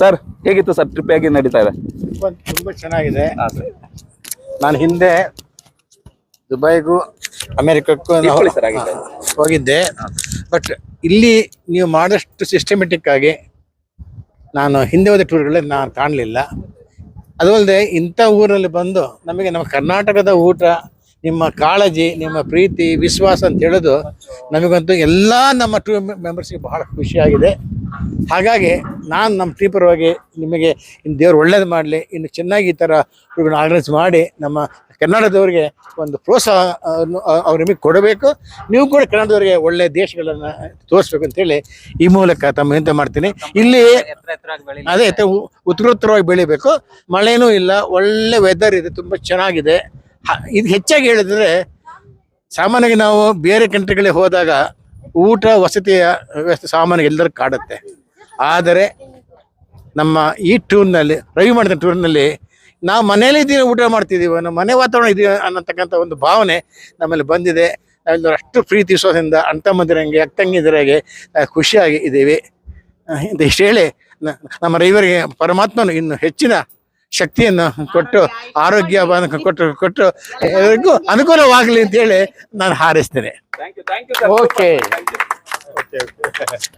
Sir ಹೇಗಿತ್ತು sir trip ಹೇಗೆ ನಡೀತಾ ಇದೆ? ತುಂಬ ತುಂಬ ಚೆನ್ನಾಗಿದೆ. ನಾನು ಹಿಂದೆ ದುಬೈಗೂ ಅಮೆರಿಕಕ್ಕೂ ಸರ್. ಹೋಗಿದ್ದೆ. ಬಟ್ ಇಲ್ಲಿ ನೀವು ಮಾಡಿದಷ್ಟು ಸಿಸ್ಟಮೆಟಿಕ್ ಆಗಿ ನಾನು ಹಿಂದೆ ಹೋದ ಟೂರ್ಗಳಲ್ಲಿ ನಾನು ಕಾಣಲಿಲ್ಲ. ಅದು ಅಲ್ಲದೆ ಇಂಥ ಊರಲ್ಲಿ ಬಂದು ನಮಗೆ ನಮ್ಮ ಕರ್ನಾಟಕದ ಊಟ ನಿಮ್ಮ ಕಾಳಜಿ ನಿಮ್ಮ ಪ್ರೀತಿ ವಿಶ್ವಾಸ ಅಂತ ಹೇಳೋದು ನಮಗಂತೂ ಎಲ್ಲ ನಮ್ಮ ಟೂರ್ ಮೆಂಬರ್ಸ್ಗೆ ಬಹಳ ಖುಷಿಯಾಗಿದೆ. ಹಾಗಾಗಿ ನಾನು ನಮ್ಮ ಟೀ ಪರವಾಗಿ ನಿಮಗೆ ಇನ್ನು ದೇವ್ರು ಒಳ್ಳೇದು ಮಾಡಲಿ, ಇನ್ನು ಚೆನ್ನಾಗಿ ಈ ಥರ ಇವುಗಳನ್ನ ಆರ್ಗನೈಸ್ ಮಾಡಿ ನಮ್ಮ ಕನ್ನಡದವ್ರಿಗೆ ಒಂದು ಪ್ರೋತ್ಸಾಹ ಅವ್ರು ನಿಮಗೆ ಕೊಡಬೇಕು. ನೀವು ಕೂಡ ಕನ್ನಡದವ್ರಿಗೆ ಒಳ್ಳೆಯ ದೇಶಗಳನ್ನು ತೋರಿಸ್ಬೇಕು ಅಂತೇಳಿ ಈ ಮೂಲಕ ತಮ್ಮ ಎಂತ ಮಾಡ್ತೀನಿ. ಇಲ್ಲಿ ಅದೇ ಉತ್ತರೋತ್ತರವಾಗಿ ಬೆಳಿಬೇಕು. ಮಳೆನೂ ಇಲ್ಲ, ಒಳ್ಳೆ ವೆದರ್ ಇದೆ, ತುಂಬ ಚೆನ್ನಾಗಿದೆ. ಇದು ಹೆಚ್ಚಾಗಿ ಹೇಳಿದ್ರೆ ಸಾಮಾನ್ಯವಾಗಿ ನಾವು ಬೇರೆ ಕಂಟ್ರಿಗಳಿಗೆ ಹೋದಾಗ ಊಟ ವಸತಿಯ ವ್ಯವಸ್ಥೆ ಸಾಮಾನ್ಯ ಎಲ್ಲರೂ ಕಾಡುತ್ತೆ. ಆದರೆ ನಮ್ಮ ಈ ಟೂರ್ನಲ್ಲಿ ರವಿ ಮಾಡಿದ ಟೂರ್ನಲ್ಲಿ ನಾವು ಮನೇಲಿ ಇದ್ದೀವಿ ಊಟ ಮಾಡ್ತಿದ್ದೀವಿ. ನಮ್ಮ ಮನೆ ವಾತಾವರಣ ಇದೆಯಾ ಅನ್ನತಕ್ಕಂಥ ಒಂದು ಭಾವನೆ ನಮ್ಮಲ್ಲಿ ಬಂದಿದೆ. ನಾವೆಲ್ಲರೂ ಅಷ್ಟು ಪ್ರೀತಿ ವಿಶ್ವಾಸದಿಂದ ಅಣ್ಣ ಮಂದಿರಂಗೆ ಅಕ್ಕಂಗಿದರಾಗೆ ಖುಷಿಯಾಗಿ ಇದ್ದೀವಿ. ಅಂತ ಇಷ್ಟು ಹೇಳಿ ನಮ್ಮ ರೈವರಿಗೆ ಪರಮಾತ್ಮನು ಇನ್ನು ಹೆಚ್ಚಿನ ಶಕ್ತಿಯನ್ನು ಕೊಟ್ಟು ಆರೋಗ್ಯ ಕೊಟ್ಟು ಕೊಟ್ಟು ಎಲ್ಲರಿಗೂ ಅನುಕೂಲವಾಗಲಿ ಅಂತೇಳಿ ನಾನು ಹಾರೈಸ್ತೇನೆ. Thank right there.